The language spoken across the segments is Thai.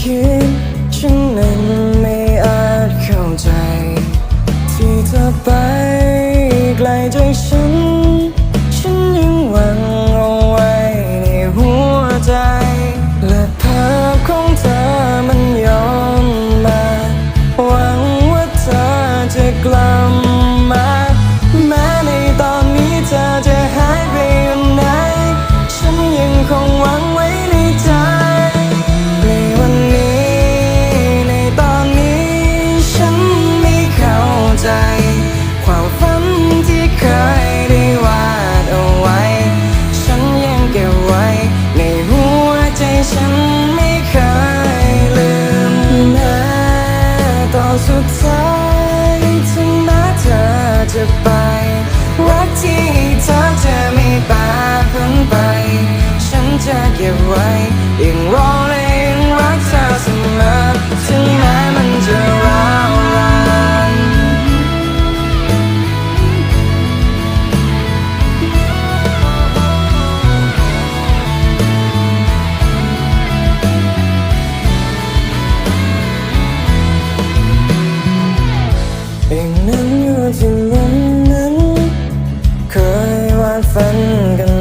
คิดฉันนั้นไม่อาจเข้าใจ ที่เธอไปไกลจากฉัน สุดท้ายถึงแม้เธอจะไป รักที่เธอจะไม่ปาพังไป ฉันจะเก็บไว้ยังรอ ที่วันนั้น เคยวาดฝันกัน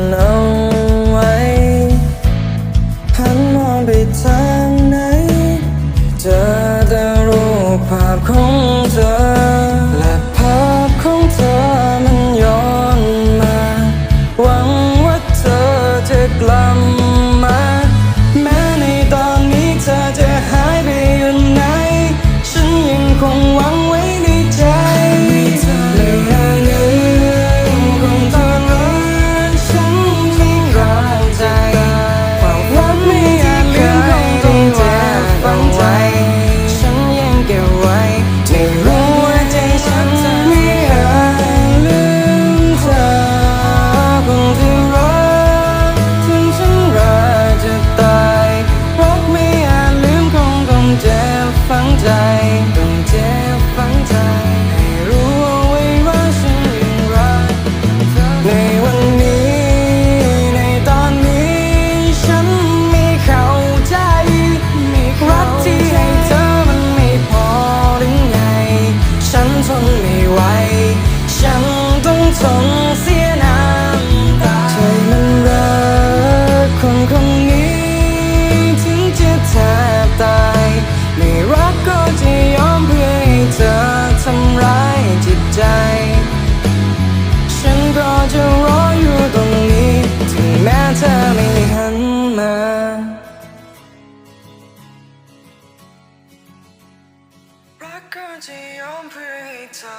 ก็จะยอมเพื่อให้เธอ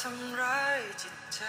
ทำร้ายจิตใจ